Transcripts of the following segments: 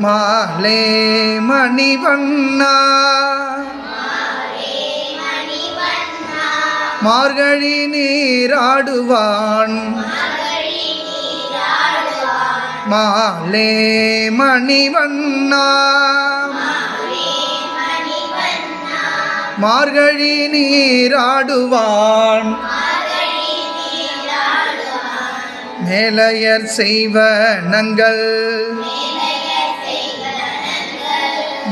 மாலே மணிவண்ணா மார்கழி நீராடுவான். மாலே மணிவண்ணா மார்கழி நீராடுவான். மேலையர் செய்வனங்கள்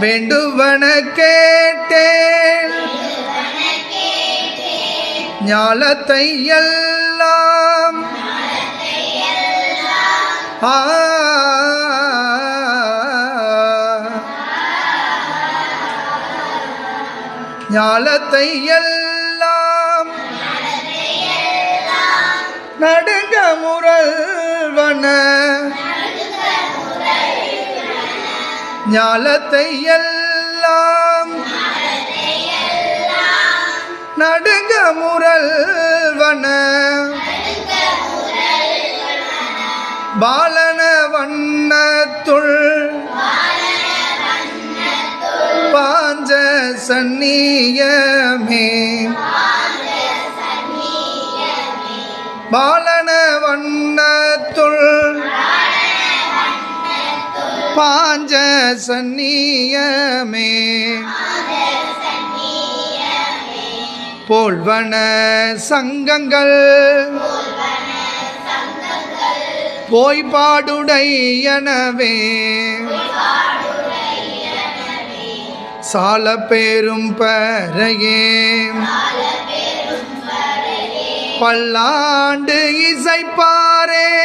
வேண்டுவன கேட்டேன் ஞாலத்தை எல்லாம் ஞாலத்தை எல்லாம் நடுங்க முரல்வன. ஞாலத்தை எல்லாம் நடுங்க முரல்வன. பாலன வண்ணத்துள் பாஞ்ச சன்னியமே. பாலன பாஞ்ச சன்னியமே போல்வன சங்கங்கள். போய் பாடுடையனவே. சால பேரும் பறையே. பல்லாண்டு இசைப்பாரே.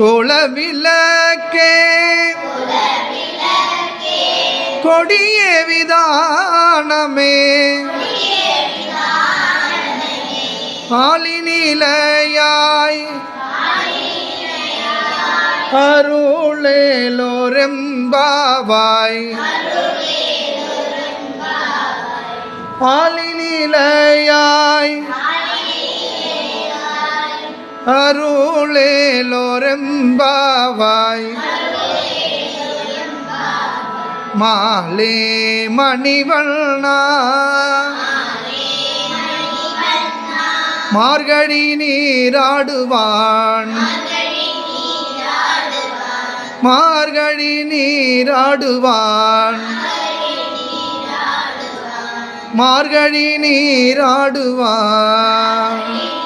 குலவிளக்கே. கொடிய விதானமே. ஆளினிலையாய் அருளேலோரெம்பாவாய். ஆளினிலையாய் அருளேலோரெம்பாவாய் மாலே மணிவண்ணா. மார்கழி நீராடுவான். மார்கழி நீராடுவான். மார்கழி நீராடுவான்.